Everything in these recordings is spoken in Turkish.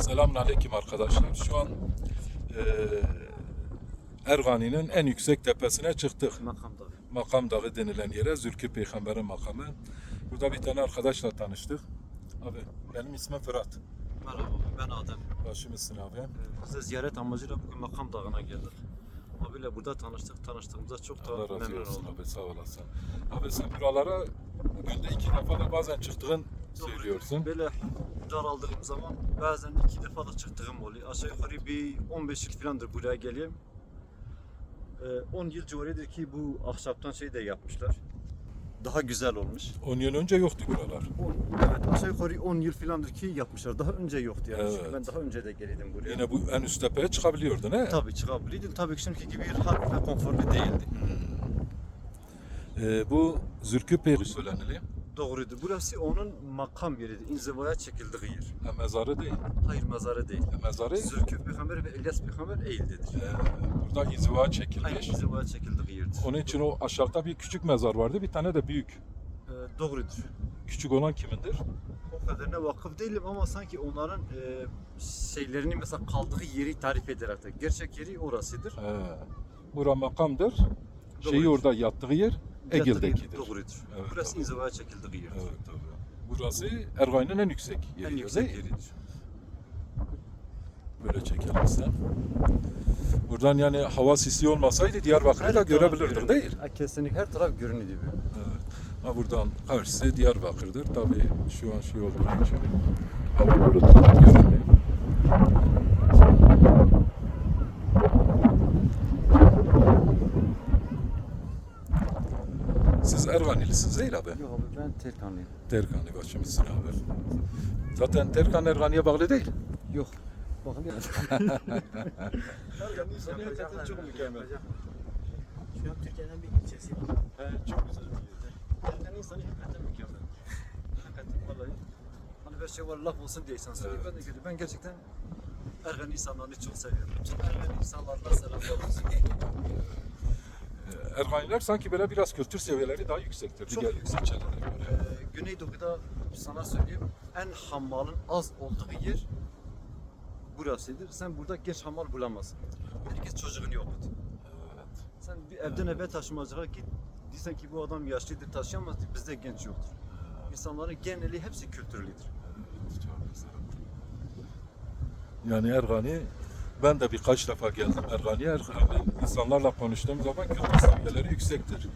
Selamünaleyküm arkadaşlar. Şu an eee Ergani'nin en yüksek tepesine çıktık. Makam dağı. Makam Dağı denilen yere Zülkü Peygamber'in makamı. Burada bir tane arkadaşla tanıştık. Abi benim ismim Fırat. Merhaba ben Adem. Başımızsın abi. Ee, Biz de ziyaret amacıyla bugün Makam Dağı'na geldik. Abiyle burada tanıştık. Tanıştığımıza çok da Allah memnun oldum. abi sağ olasın. Abi sen buralara günde iki defa da bazen çıktığın söylüyorsun. Böyle daraldığım zaman bazen iki defa da çıktığım oluyor. Aşağı yukarı bir 15 yıl falandır buraya geliyorum. Ee, 10 yıl civarıdır ki bu ahşaptan şey de yapmışlar. Daha güzel olmuş. 10 yıl önce yoktu buralar. Evet aşağı yukarı 10 yıl falandır ki yapmışlar. Daha önce yoktu yani. Evet. Çünkü Ben daha önce de geliyordum buraya. Yine bu en üst tepeye çıkabiliyordun he? Tabii çıkabilirdin. Tabii ki şimdiki gibi rahat ve konforlu değildi. Eee, bu Zülkü Peygamber söylenili. Doğrudur. Burası onun makam yeridir. İnzivaya çekildiği yer. Ha, mezarı değil. Hayır mezarı değil. Ha, mezarı Zülkü peygamber ve İlyas peygamber Eylül'dedir. eee, burada inziva Aynı çekilmiş. inzivaya çekildiği yerdir. Onun için o aşağıda bir küçük mezar vardı, bir tane de büyük. Ee, doğrudur. Küçük olan kimindir? O kadarına vakıf değilim ama sanki onların e, şeylerini mesela kaldığı yeri tarif eder artık. Gerçek yeri orasıdır. He. Bura makamdır. Şeyi Doğrudur. orada yattığı yer Egil'dekidir. Doğrudur. Evet, Burası tabii. inzivaya çekildiği yerdir. Evet tabii. Burası Ergani'nin en yüksek yeri. En yüksek yeridir. Böyle çekelim sen. Buradan yani hava sisi olmasaydı Diyarbakır'ı da görebilirdik değil. Kesinlikle her taraf görünüyor. Evet. Ama buradan karşısı Diyarbakır'dır. Tabii şu an şey olduğu için hava bulutlu görünmüyor. Siz Erganilisiniz değil abi. Yok abi ben Terkanlıyım. Terkani başımızsın abi. Zaten Terkan Ergani'ye bağlı değil. Yok. Bakın ya. Ergan insanı hakikaten çok mükemmel. Şu an Türkiye'nin bir ilçesi. Evet, çok güzel bir yer. Ergan insanı hakikaten mükemmel. Hakikaten vallahi. Hani bir şey var laf olsun diye insan söylüyor. Ben de geliyorum. Ben gerçekten Ergan insanlarını çok seviyorum. Çok Ergan insanlarına selamlar olsun. Erganiler sanki böyle biraz kültür seviyeleri daha yüksektir. Çok diğer yüksek. ilçelere göre. Ee, Güneydoğu'da sana söyleyeyim en hamalın az olduğu yer burasıdır. Sen burada genç hamal bulamazsın. Herkes çocuğunu okudu. Evet. Sen bir evden eve taşımacıya git. Diysen ki bu adam yaşlıdır taşıyamaz. Bizde genç yoktur. İnsanların geneli hepsi kültürlüdür. Çok güzel. Yani Ergani ben de birkaç defa geldim Ergani'ye. Ergani insanlarla konuştuğum zaman kültür seviyeleri yüksektir.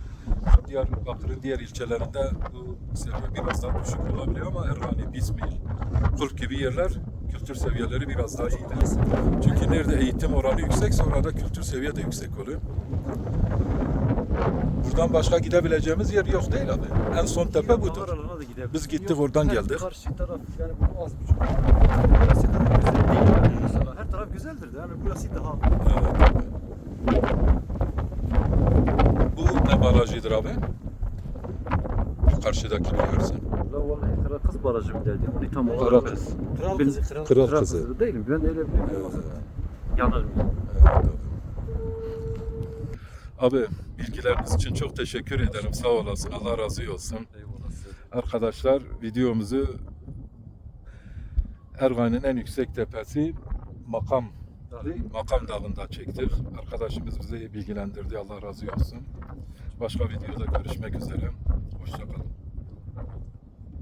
Diyarbakır'ın diğer ilçelerinde bu seviye biraz daha düşük olabiliyor ama Ergani, Bismil, Kulp gibi yerler kültür seviyeleri biraz daha iyidir. Çünkü nerede eğitim oranı yüksekse orada kültür seviye de yüksek oluyor. Buradan başka gidebileceğimiz yer yok değil abi. En son tepe budur. Biz gittik, oradan geldik. Karşı taraf yani bu az buçuk. Burası kadar güzel değil. Güzeldir de yani burası daha Evet. Bu ne barajıdır abi? Karşıdaki görsen. La vallahi Kral Kız Barajı mı derdi? Onu tam Kral olarak Kız. Kral kızı kral. Kral Kral kızı. Kızı değilim. Ben öyle biliyorum. Evet. Abi bilgileriniz için çok teşekkür ederim. Sağ olasın. Allah razı olsun. Eyvallah. Arkadaşlar videomuzu Ergani'nin en yüksek tepesi makam makam dağında çektik. Arkadaşımız bizi bilgilendirdi. Allah razı olsun. Başka videoda görüşmek üzere. Hoşçakalın.